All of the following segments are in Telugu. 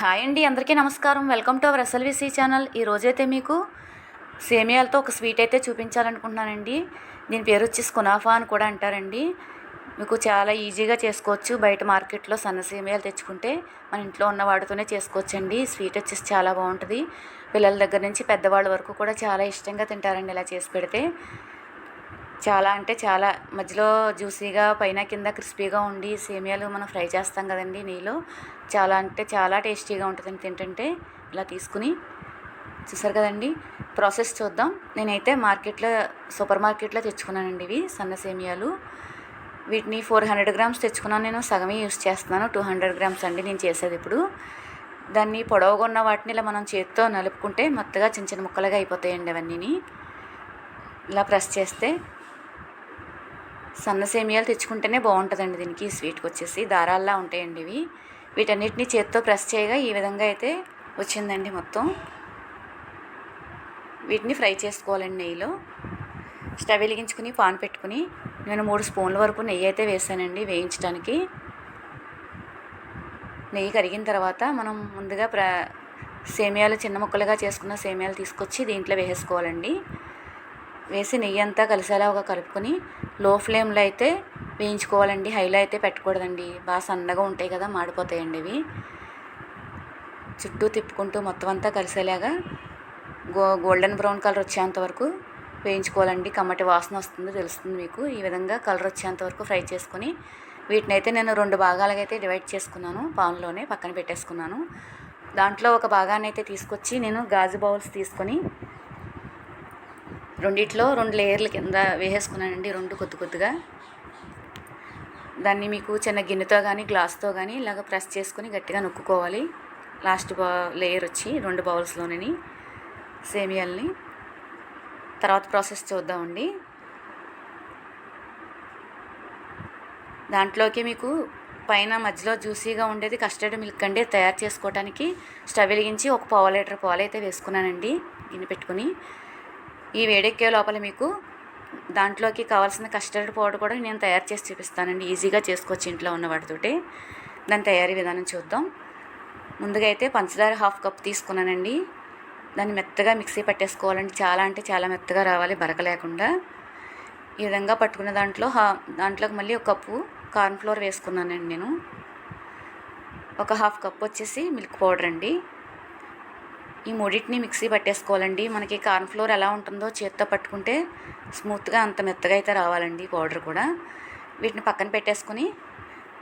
హాయ్ అండి అందరికీ నమస్కారం. Welcome to our SLVC channel. ఈ రోజైతే మీకు సేమియాలతో ఒక స్వీట్ అయితే చూపించాలనుకుంటున్నానండి. దీని పేరు వచ్చేసి కునాఫా అని కూడా అంటారండి. మీకు చాలా ఈజీగా చేసుకోవచ్చు. బయట మార్కెట్లో సన్న సేమియాలు తెచ్చుకుంటే మన ఇంట్లో ఉన్న వాటితోనే చేసుకోవచ్చండి. స్వీట్ వచ్చేసి చాలా బాగుంటుంది. పిల్లల దగ్గర నుంచి పెద్దవాళ్ళ వరకు కూడా చాలా ఇష్టంగా తింటారండి ఇలా చేసి పెడితే. చాలా అంటే చాలా. మధ్యలో జ్యూసీగా పైన కింద క్రిస్పీగా ఉండి సేమియాలు మనం ఫ్రై చేస్తాం కదండి నీళ్ళు. చాలా అంటే చాలా టేస్టీగా ఉంటుందండి తింటుంటే. ఇలా తీసుకుని చూసారు కదండి. ప్రాసెస్ చూద్దాం. నేనైతే మార్కెట్లో సూపర్ మార్కెట్లో తెచ్చుకున్నానండి ఇవి సన్న సేమియాలు. వీటిని ఫోర్ హండ్రెడ్ గ్రామ్స్ తెచ్చుకున్నాను నేను. సగమే యూస్ చేస్తున్నాను. టూ హండ్రెడ్ గ్రామ్స్ అండి నేను చేసేది ఇప్పుడు. దాన్ని పొడవుగా ఉన్న వాటిని ఇలా మనం చేతితో నలుపుకుంటే మొత్తగా చిన్న చిన్న ముక్కలుగా అయిపోతాయండి అవన్నీని. ఇలా ప్రెస్ చేస్తే సన్న సేమియాలు తెచ్చుకుంటేనే బాగుంటుందండి దీనికి. స్వీట్కి వచ్చేసి దారాల్లా ఉంటాయండి ఇవి. వీటన్నిటిని చేత్తో ప్రెస్ చేయగా ఈ విధంగా అయితే వచ్చిందండి మొత్తం. వీటిని ఫ్రై చేసుకోవాలండి నెయ్యిలో. స్టవ్ వెలిగించుకుని పాన్ పెట్టుకుని నేను మూడు స్పూన్ల వరకు నెయ్యి అయితే వేసానండి వేయించడానికి నెయ్యి కరిగిన తర్వాత మనం ముందుగా ప్ర సేమియాలు చిన్న ముక్కలుగా చేసుకున్న సేమియాలు తీసుకొచ్చి దీంట్లో వేసేసుకోవాలండి వేసి నెయ్యి అంతా కలిసేలాగా ఒక కలుపుకొని లో ఫ్లేమ్లో అయితే వేయించుకోవాలండి. హైలో అయితే పెట్టకూడదండి. బాగా సన్నగా ఉంటాయి కదా మాడిపోతాయండి ఇవి. చుట్టూ తిప్పుకుంటూ మొత్తం అంతా కలిసేలాగా గో గోల్డెన్ బ్రౌన్ కలర్ వచ్చేంత వరకు వేయించుకోవాలండి. కమ్మటి వాసన వస్తుంది తెలుస్తుంది మీకు. ఈ విధంగా కలర్ వచ్చేంత వరకు ఫ్రై చేసుకొని వీటిని అయితే నేను రెండు భాగాలుగా అయితే డివైడ్ చేసుకున్నాను. పాన్లోనే పక్కన పెట్టేసుకున్నాను. దాంట్లో ఒక భాగాన్ని అయితే తీసుకొచ్చి నేను గాజు బౌల్స్ తీసుకొని రెండిట్లో రెండు లేయర్ల కింద వేసేసుకున్నానండి రెండు కొద్ది కొద్దిగా. దాన్ని మీకు చిన్న గిన్నెతో కానీ గ్లాస్తో కానీ ఇలాగ ప్రెస్ చేసుకొని గట్టిగా నొక్కుకోవాలి. లాస్ట్ బౌ లేయర్ వచ్చి రెండు బౌల్స్లోనని సేమియాల్ని. తర్వాత ప్రాసెస్ చూద్దామండి. దాంట్లోకి మీకు పైన మధ్యలో జ్యూసీగా ఉండేది కస్టర్డ్ మిల్క్ అండి. తయారు చేసుకోవడానికి స్టవ్ వెలిగించి ఒక పావు లీటర్ పాలు అయితే వేసుకున్నానండి గిన్నె పెట్టుకుని. ఈ వేడెక్కే లోపల మీకు దాంట్లోకి కావాల్సిన కస్టర్డ్ పౌడర్ కూడా నేను తయారు చేసి చూపిస్తానండి. ఈజీగా చేసుకోవచ్చు ఇంట్లో ఉన్న వాటితోటి. దాని తయారీ విధానం చూద్దాం. ముందుగా అయితే పంచదార హాఫ్ కప్ తీసుకున్నానండి. దాన్ని మెత్తగా మిక్సీ పట్టేసుకోవాలండి. చాలా అంటే చాలా మెత్తగా రావాలి బరక లేకుండా. ఈ విధంగా పట్టుకున్న దాంట్లో హా దాంట్లోకి మళ్ళీ ఒక కప్పు కార్న్ ఫ్లోర్ వేసుకున్నానండి నేను. ఒక హాఫ్ కప్ వచ్చేసి మిల్క్ పౌడర్ అండి. ఈ మూడింటిని మిక్సీ పట్టేసుకోవాలండి. మనకి కార్న్ ఫ్లోర్ ఎలా ఉంటుందో చేత్తో పట్టుకుంటే స్మూత్గా అంత మెత్తగా అయితే రావాలండి పౌడర్ కూడా. వీటిని పక్కన పెట్టేసుకుని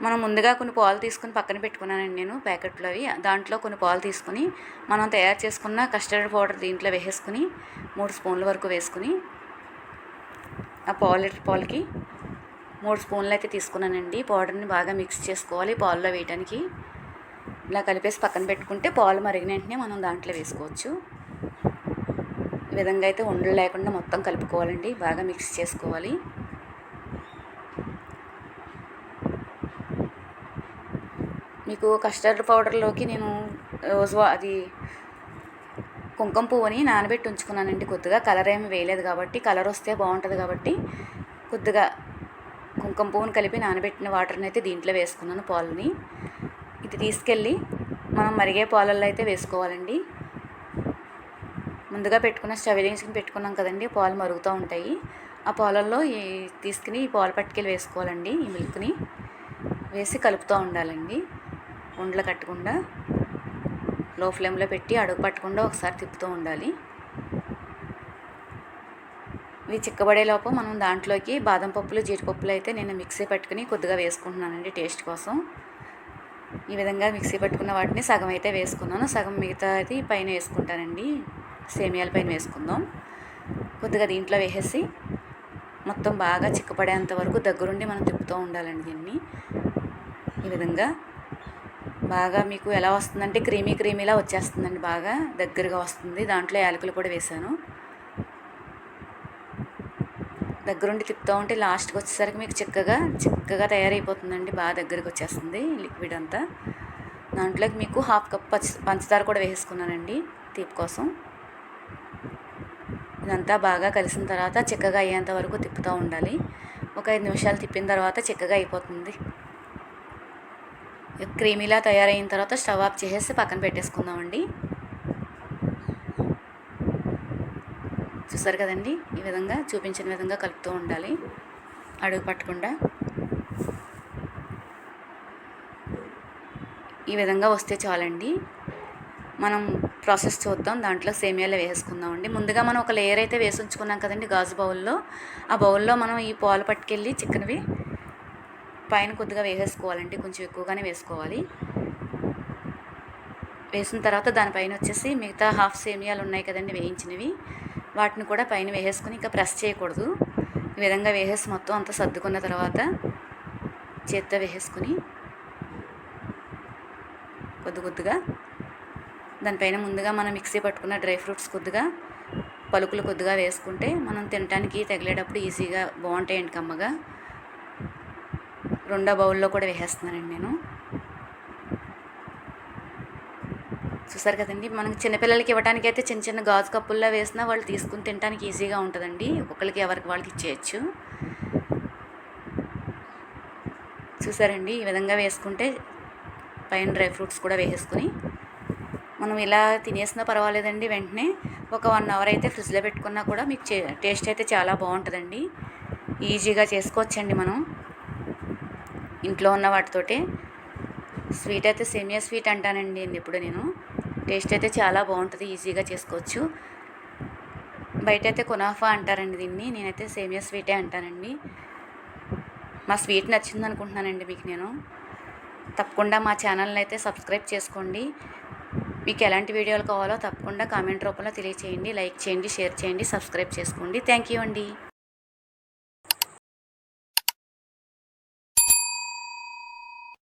మనం ముందుగా కొన్ని పాలు తీసుకుని పక్కన పెట్టుకున్నానండి నేను ప్యాకెట్లో అవి. దాంట్లో కొన్ని పాలు తీసుకుని మనం తయారు చేసుకున్న కస్టర్డ్ పౌడర్ దీంట్లో వేసేసుకుని మూడు స్పూన్ల వరకు వేసుకుని ఆ పాలు లీటర్ పాలకి మూడు స్పూన్లు అయితే తీసుకున్నానండి. పౌడర్ని బాగా మిక్స్ చేసుకోవాలి పాల్లో వేయడానికి ఇలా కలిపేసి పక్కన పెట్టుకుంటే పాలు మరిగిన వెంటనే మనం దాంట్లో వేసుకోవచ్చు. ఈ విధంగా అయితే ఉండలు లేకుండా మొత్తం కలుపుకోవాలండి. బాగా మిక్స్ చేసుకోవాలి. మీకు కస్టర్డ్ పౌడర్లోకి నేను రోజు అది కుంకుమ పువ్వుని నానబెట్టి ఉంచుకున్నానండి కొద్దిగా. కలర్ ఏమి వేయలేదు కాబట్టి కలర్ వస్తే బాగుంటుంది కాబట్టి కొద్దిగా కుంకుమ పువ్వుని కలిపి నానబెట్టిన వాటర్ని అయితే దీంట్లో వేసుకున్నాను పాలని. ఇది తీసుకెళ్ళి మనం మరిగే పాలల్లో అయితే వేసుకోవాలండి. ముందుగా పెట్టుకున్న స్టవ్ వెలిగించుకుని పెట్టుకున్నాం కదండి పాలు మరుగుతూ ఉంటాయి. ఆ పాలల్లో ఈ తీసుకుని ఈ పాలు పట్టుకెళ్ళి వేసుకోవాలండి ఈ మిల్క్ని. వేసి కలుపుతూ ఉండాలండి ఉండలు కట్టకుండా. లో ఫ్లేమ్లో పెట్టి అడుగు పట్టకుండా ఒకసారి తిప్పుతూ ఉండాలి. ఇవి చిక్కబడేలోపు మనం దాంట్లోకి బాదం పప్పులు జీడిపప్పులు అయితే నేను మిక్సీ పట్టుకుని కొద్దిగా వేసుకుంటున్నానండి టేస్ట్ కోసం. ఈ విధంగా మిక్సీ పట్టుకున్న వాటిని సగం అయితే వేసుకున్నాను. సగం మిగతాది పైన వేసుకుంటానండి. సేమియాల పైన వేసుకుందాం. కొద్దిగా దీంట్లో వేసేసి మొత్తం బాగా చిక్కపడేంత వరకు దగ్గరుండి మనం తిప్పుతూ ఉండాలండి దీన్ని. ఈ విధంగా బాగా మీకు ఎలా వస్తుందంటే క్రీమీ క్రీమీలా వచ్చేస్తుందండి బాగా. దగ్గరగా వస్తుంది. దాంట్లో యాలకులు కూడా వేసాను దగ్గరుండి తిప్పుతూ ఉంటే లాస్ట్కి వచ్చేసరికి మీకు చిక్కగా చిక్కగా తయారైపోతుందండి. బాగా దగ్గరికి వచ్చేస్తుంది లిక్విడ్ అంతా. దాంట్లోకి మీకు హాఫ్ కప్ పచ్చి పంచదార కూడా వేసుకున్నానండి తీపి కోసం. ఇదంతా బాగా కలిసిన తర్వాత చిక్కగా అయ్యేంత వరకు తిప్పుతూ ఉండాలి. ఒక ఐదు నిమిషాలు తిప్పిన తర్వాత చిక్కగా అయిపోతుంది. క్రీమీలా తయారైన తర్వాత స్టవ్ ఆఫ్ చేసేసి పక్కన పెట్టేసుకుందామండి. చూసారు కదండి? ఈ విధంగా చూపించిన విధంగా కలుపుతూ ఉండాలి. అడుగు పట్టకుండా. ఈ విధంగా వస్తే చాలండి. మనం ప్రాసెస్ చూద్దాం. దాంట్లో సేమియాలు వేసుకుందామండి. ముందుగా మనం ఒక లేయర్ అయితే వేసి ఉంచుకున్నాం కదండి గాజు బౌల్లో. ఆ బౌల్లో మనం ఈ పాలు పట్టుకెళ్ళి చికెన్వి పైన కొద్దిగా వేసేసుకోవాలండి. కొంచెం ఎక్కువగానే వేసుకోవాలి. వేసిన తర్వాత దానిపైన వచ్చేసి మిగతా హాఫ్ సేమియాలు ఉన్నాయి కదండి వేయించినవి. వాటిని కూడా పైన వేసేసుకుని ఇంకా ప్రెస్ చేయకూడదు. ఈ విధంగా వేసేసి మొత్తం అంతా సర్దుకున్న తర్వాత చేత్తో వేసేసుకుని కొద్ది కొద్దిగా దానిపైన ముందుగా మనం మిక్సీ పట్టుకున్న డ్రై ఫ్రూట్స్ కొద్దిగా పలుకులు కొద్దిగా వేసుకుంటే మనం తినడానికి తగిలేటప్పుడు ఈజీగా బాగుంటాయండి కమ్మగా. రెండో బౌల్లో కూడా వేసేస్తున్నానండి నేను. చూసారు కదండి. మనకి చిన్నపిల్లలకి ఇవ్వడానికి అయితే చిన్న చిన్న గాజు కప్పుల్లో వేసినా వాళ్ళు తీసుకుని తినడానికి ఈజీగా ఉంటుందండి. ఒక్కొక్కరికి ఎవరికి వాళ్ళకి ఇచ్చేయచ్చు. చూసారండి ఈ విధంగా వేసుకుంటే పైన డ్రై ఫ్రూట్స్ కూడా వేసుకుని మనం ఇలా తినేసినా పర్వాలేదండి వెంటనే. ఒక వన్ అవర్ అయితే ఫ్రిడ్జ్లో పెట్టుకున్నా కూడా మీకు టేస్ట్ అయితే చాలా బాగుంటుందండి. ఈజీగా చేసుకోవచ్చండి మనం. ఇంట్లో ఉన్న వాటితోటే. స్వీట్ అయితే సేమియా స్వీట్ అంటానండి ఎప్పుడు నేను. టేస్ట్ అయితే చాలా బాగుంటుంది ఈజీగా చేసుకోవచ్చు. బయట అయితే కునాఫా అంటారండి దీన్ని నేనైతే సేమియా స్వీటే అంటానండి. మా స్వీట్ నచ్చింది అనుకుంటున్నానండి మీకు నేను. తప్పకుండా మా ఛానల్ని అయితే సబ్స్క్రైబ్ చేసుకోండి. మీకు ఎలాంటి వీడియోలు కావాలో తప్పకుండా కామెంట్ రూపంలో తెలియచేయండి లైక్ చేయండి షేర్ చేయండి సబ్స్క్రైబ్ చేసుకోండి. థ్యాంక్ యూ అండి.